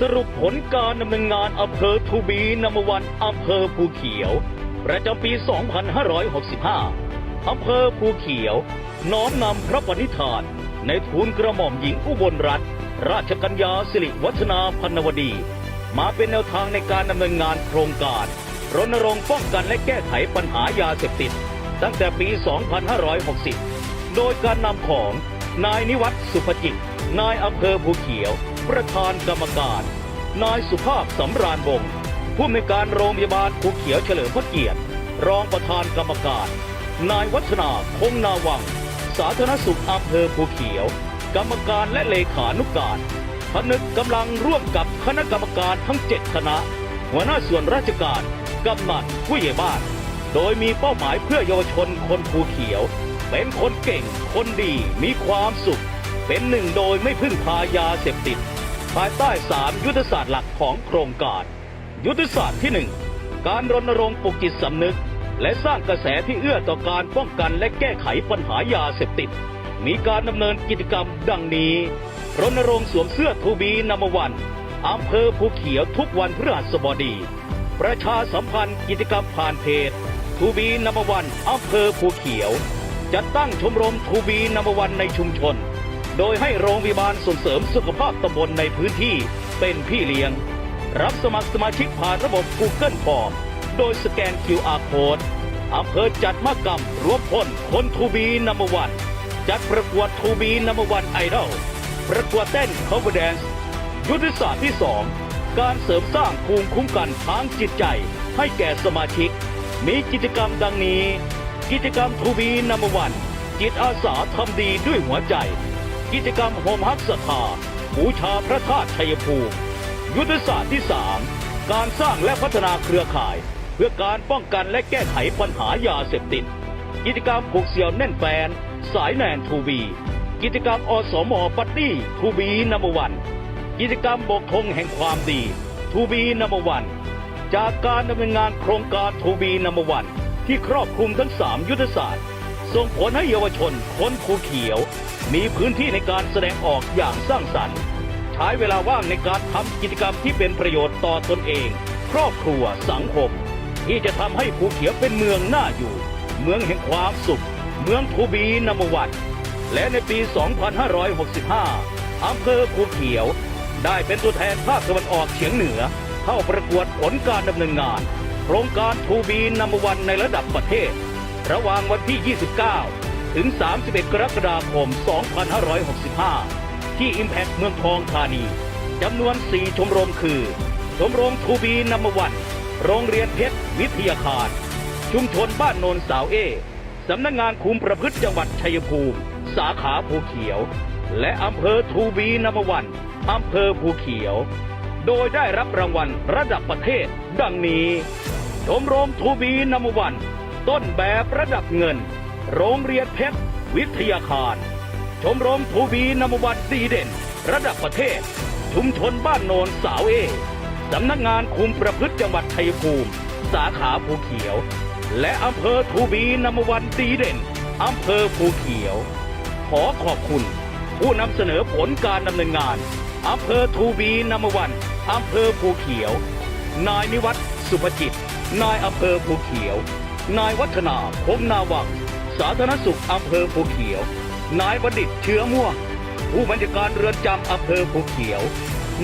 สรุปผลการดำเนินงานอำเภอทูบีนัมวันอำเภอภูเขียว ประจำปี 2565 อำเภอภูเขียว น้อมนำพระปณิธาน ในทูลกระหม่อมหญิงอุบลรัตนราชกัญญาสิริวัฒนาพันวดี มาเป็นแนวทางในการดำเนินงานโครงการ รณรงค์ป้องกันและแก้ไขปัญหายาเสพติด ตั้งแต่ปี 2560 โดยการนำของนายนิวัฒน์สุภจิต นายอำเภอภูเขียว ประธานกรรมการ นายสุภาพสำราญวงศ์ผู้อำนการโรงพยาบาลภูเขียวเฉลิมพระเกียรติ รองประธานกรรมการ นายวัฒนาคงนาวัง สาธารณสุขอำเภอภูเขียว กรรมการและเลขานุการผนึกกำลังร่วมกับคณะกรรมการทั้งเจ็ดคณะ หัวหน้าส่วนราชการกำนันผู้ใหญ่บ้าน โดยมีเป้าหมายเพื่อเยาวชนคนภูเขียว เป็นคนเก่ง คนดีมีความสุข เป็นหนึ่งโดยไม่พึ่งพายาเสพติด ภายใต้สามยุทธศาสตร์หลักของโครงการ ยุทธศาสตร์ที่หนึ่งการรณรงค์ปลุกจิตสำนึก และสร้างกระแสที่เอื้อต่อการป้องกันและแก้ไขปัญหายาเสพติด มีการดำเนินกิจกรรมดังนี้ รณรงค์สวมเสื้อทูบีนัมวันอำเภอภูเขียวทุกวันพฤหัสบดี ประชาสัมพันธ์กิจกรรมผ่านเพจทูบีนัมวันอำเภอภูเขียว จัดตั้งชมรมทูบีนัมวันในชุมชน โดยให้โรงพยาบาลส่งเสริมสุขภาพตำบลในพื้นที่เป็นพี่เลี้ยง รับสมัครสมาชิกผ่านระบบ Google Form โดยสแกน QR Code อำเภอจัดมากรรมรวมพลคนทูบีนัมวัน จัดประกวดทูบีนัมวันไอดอลประกวดเต้น cover dance ยุทธศาสตร์ที่ 2 การเสริมสร้างภูมิคุ้มกันทางจิตใจให้แก่สมาชิก มีกิจกรรมดังนี้ กิจกรรมทูบีนัมวัน จิตอาสาทำดีด้วยหัวใจ กิจกรรมโฮมฮักสถาบูชาพระธาตุชัยภูมิยุทธศาสตร์ที่ 3 การสร้างและพัฒนาเครือข่าย เพื่อการป้องกันและแก้ไขปัญหายาเสพติด กิจกรรมผูกเสี่ยวแน่นแฟน สายแนนทูบี กิจกรรมอสมอปัตตี้ทูบีนัมวัน กิจกรรมบกธงแห่งความดีทูบีนัมวัน จากการดำเนินงานโครงการทูบีนัมวันที่ครอบคลุมทั้ง 3 ยุทธศาสตร์ ส่งผลให้เยาวชนคนภูเขียว มีพื้นที่ในการแสดงออกอย่างสร้างสรรค์ ใช้เวลาว่างในการทำกิจกรรมที่เป็นประโยชน์ต่อตนเอง ครอบครัวสังคม ที่จะทำให้ภูเขียวเป็นเมืองน่าอยู่ เมืองแห่งความสุข เมืองทูบีนัมวันและในปี 2565 อำเภอภูเขียว ได้เป็นตัวแทนภาคตะวันออกเฉียงเหนือ เข้าประกวดผลการดำเนินงาน โครงการทูบีนัมวันในระดับประเทศ ระหว่างวันที่ 29 ถึง 31 กรกฎาคม 2565 ที่ Impact เมืองทองธานี จำนวน 4 ชมรมคือ ชมรมทูบีนัมวัน โรงเรียนเพชรวิทยาคาร ชุมชนบ้านโนนสาวเอ สำนักงานคุมประพฤติจังหวัดชัยภูมิ สาขาภูเขียว และอำเภอทูบีนัมวัน อำเภอภูเขียว โดยได้รับรางวัลระดับประเทศ ดังนี้ ชมรมทูบีนัมวัน ต้นแบบระดับเงิน โรงเรียนเพชร วิทยาคาร ชมรมทูบีนัมวันดีเด่น ระดับประเทศ ชุมชนบ้านโนนสาวเอสำนักงานคุมประพฤติจังหวัดชัยภูมิ สาขาภูเขียว และอำเภอทูบีนัมวันดีเด่นอำเภอภูเขียว ขอขอบคุณ ผู้นำเสนอผลการดำเนินงานอำเภอทูบีนัมวันอำเภอภูเขียว นายนิวัฒน์สุภจิต นายอำเภอภูเขียว นายวัฒนาคงนาวัง สาธารณสุขอำเภอภูเขียว นายบัณฑิตเชื้อม่วง ผู้บัญชาการเรือนจำอำเภอภูเขียว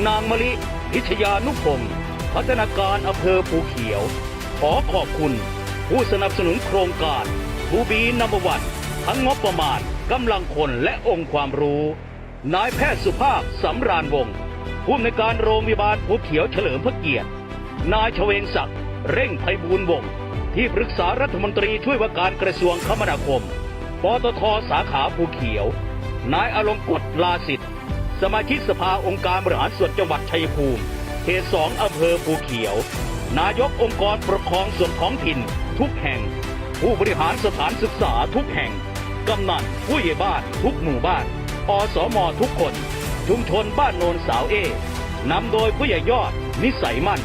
นางมะลิพิชยานุพงศ์พัฒนาการอำเภอภูเขียว ขอขอบคุณ ผู้สนับสนุนโครงการทูบีนัมวันทั้งงบประมาณกำลังคนและองค์ความรู้ นายแพทย์สุภาพสำราญวงศ์ผู้อำนวยการโรงพยาบาลภูเขียวเฉลิมพระเกียรติ นายชเวงศักดิ์เร่งไพบูลวงศ์ ที่ปรึกษารัฐมนตรีช่วยว่าการกระทรวงคมนาคม ปตทสาขาภูเขียว นายอลงกฎลาสิทธิ์ สมาชิกสภาองค์การบริหารส่วนจังหวัดชัยภูมิ เขตสองอำเภอภูเขียว นายกองค์กรปกครองส่วนท้องถิ่น ทุกแห่ง ผู้บริหารสถานศึกษาทุกแห่ง กำนันผู้ใหญ่บ้านทุกหมู่บ้านอสมทุกคน ชุมชนบ้านโนนสาวเอนำโดยผู้ใหญ่ยอดนิสัยมั่น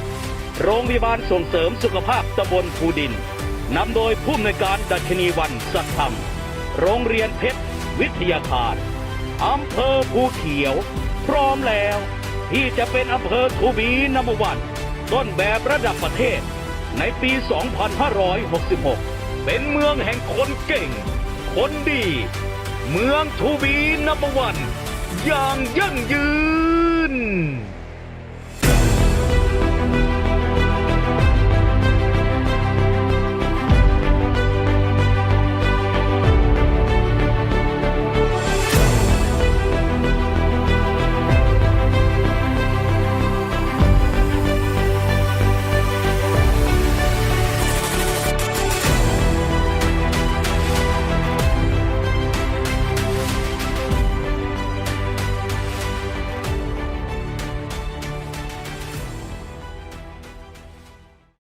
โรงพยาบาลส่งเสริมสุขภาพตำบลภูดินนำโดยผู้อำนวยการดัชนีวันสัตธรรม โรงเรียนเพชรวิทยาคารอำเภอภูเขียว พร้อมแล้ว ที่จะเป็นอำเภอทูบีนัมวัน ต้นแบบระดับประเทศ ในปี 2566 เป็นเมืองแห่งคนเก่ง คนดี เมืองทูบีนัมวัน อย่างยั่งยืน